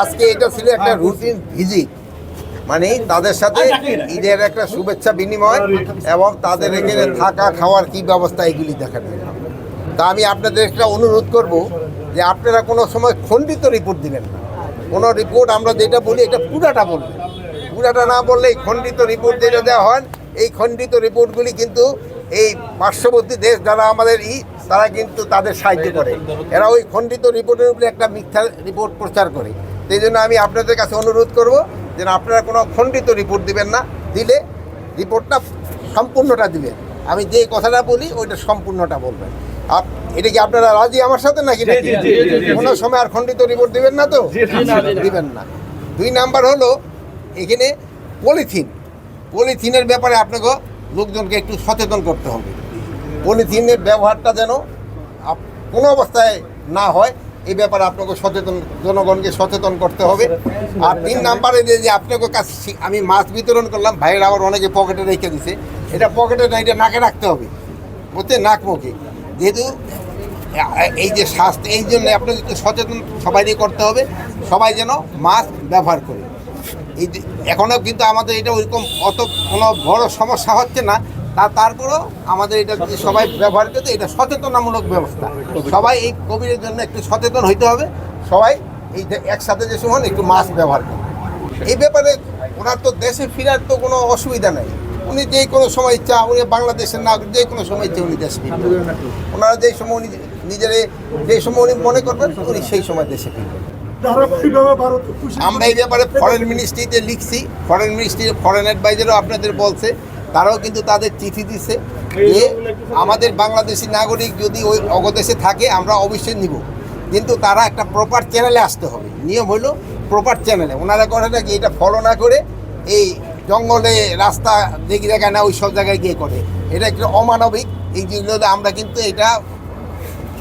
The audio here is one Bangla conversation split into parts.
আজকে এটা ছিল একটা রুটিন ভিজিট মানে তাদের সাথে ঈদের একটা শুভেচ্ছা বিনিময় এবং তাদের এখানে থাকা খাওয়ার কি ব্যবস্থা এগুলি দেখানো তা আমি আপনাদের একটা অনুরোধ করব যে আপনারা কোনো সময় খণ্ডিত রিপোর্ট দিবেন না। কোনো রিপোর্ট আমরা যেটা বলি এটা পুরাটা বলবেন। পুরাটা না বললে এই খণ্ডিত রিপোর্ট যেটা দেওয়া হয় এই খণ্ডিত রিপোর্টগুলি কিন্তু এই পার্শ্ববর্তী দেশ যারা আমাদের ই তারা কিন্তু তাদের সাহায্য করে। এরা ওই খণ্ডিত রিপোর্টের উপরে একটা মিথ্যা রিপোর্ট প্রচার করে। সেই জন্য আমি আপনাদের কাছে অনুরোধ করব যে আপনারা কোনো খণ্ডিত রিপোর্ট দিবেন না দিলে রিপোর্টটা সম্পূর্ণটা দিবেন। আমি যে কথাটা বলি ওইটা সম্পূর্ণটা বলবেন। এটা কি আপনারা রাজি আমার সাথে নাকি কোনো সময় আর খণ্ডিত রিপোর্ট দিবেন না তো? দিবেন না। দুই নাম্বার হলো এখানে পলিথিন। পলিথিনের ব্যাপারে আপনাকে লোকজনকে একটু সচেতন করতে হবে। পলিথিনের ব্যবহারটা যেন কোনো অবস্থায় না হয়। এই ব্যাপারে আপনাকে সচেতন, জনগণকে সচেতন করতে হবে। আর তিন নাম্বারে যে আপনাকে কাছে আমি মাছ বিতরণ করলাম, ভাইয়ের আবার অনেকে পকেটে রেখে দিছে। এটা পকেটে না এটা নাকে রাখতে হবে। বুঝতে নাক মুখে। যেহেতু এই যে স্বাস্থ্য, এই জন্য আপনাকে একটু সচেতন সবাইকে করতে হবে। সবাই যেন মাস্ক ব্যবহার করে। এই এখনও কিন্তু আমাদের এটা ওইরকম অত কোনো বড় সমস্যা হচ্ছে না। তা তারপরেও আমাদের এটা যদি সবাই ব্যবহার করতে এটা সচেতনামূলক ব্যবস্থা। সবাই এই কোভিডের জন্য একটু সচেতন হইতে হবে। সবাই এই যে একসাথে যে সময় একটু মাস্ক ব্যবহার করে এই ব্যাপারে ওনার তো দেশে ফেরার তো কোনো অসুবিধা নেই। উনি যে কোনো সময় ইচ্ছা উনি বাংলাদেশের নাগরিক যে কোনো সময় ইচ্ছা উনি দেশে ফিরবেন ওনারা যেই সময় উনি নিজের যেই সময় উনি মনে করবেন উনি সেই সময় দেশে ফিরবেন। আমরা এই ব্যাপারে ফরেন মিনিস্ট্রিতে লিখছি। ফরেন মিনিস্ট্রি ফরেন অ্যাডভাইজারও আপনাদের বলছে। তারাও কিন্তু তাদের চিঠি দিছে যে আমাদের বাংলাদেশি নাগরিক যদি ওই অগদেশে থাকে, আমরা অবশ্যই নিব। কিন্তু তারা একটা প্রপার চ্যানেলে আসতে হবে। নিয়ম হলো প্রপার চ্যানেলে ওনারা করে নাকি এটা ফলো না করে এই জঙ্গলে রাস্তা দেখি দেখা না, ওই সব জায়গায় গিয়ে করে। এটা একটু অমানবিক। এই যেগুলো আমরা কিন্তু এটা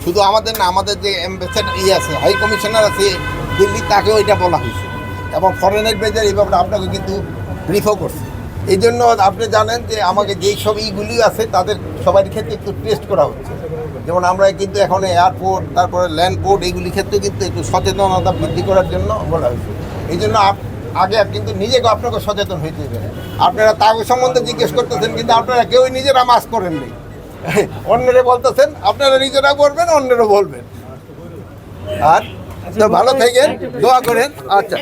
শুধু আমাদের না, আমাদের যে অ্যাম্বাসেডার ইয়ে আছে হাই কমিশনার আছে, দিল্লি, তাকেও এটা বলা হয়েছে। এবং ফরেন অ্যাডভাইজার এই ব্যাপারে আপনাকে কিন্তু ব্রিফও করছে। এই জন্য আপনি জানেন যে আমাকে যেই সব ইগুলি আছে, তাদের সবার ক্ষেত্রে একটু টেস্ট করা হচ্ছে। যেমন আমরা কিন্তু এখন এয়ারপোর্ট তারপরে ল্যান্ড পোর্ট এইগুলি ক্ষেত্রে কিন্তু একটু সচেতনতা বৃদ্ধি করার জন্য বলা হয়েছে। এই জন্য আগে কিন্তু নিজেকে আপনাকে সচেতন হইতে হবে। আপনারা তাকে সম্বন্ধে জিজ্ঞেস করতেছেন, কিন্তু আপনারা কেউই নিজেরা মাস করেননি অন্যরা বলতেছেন, আপনারা নিজেরা করবেন অন্যরা বলবেন। আর ভালো থাকেন, দোয়া করেন। আচ্ছা।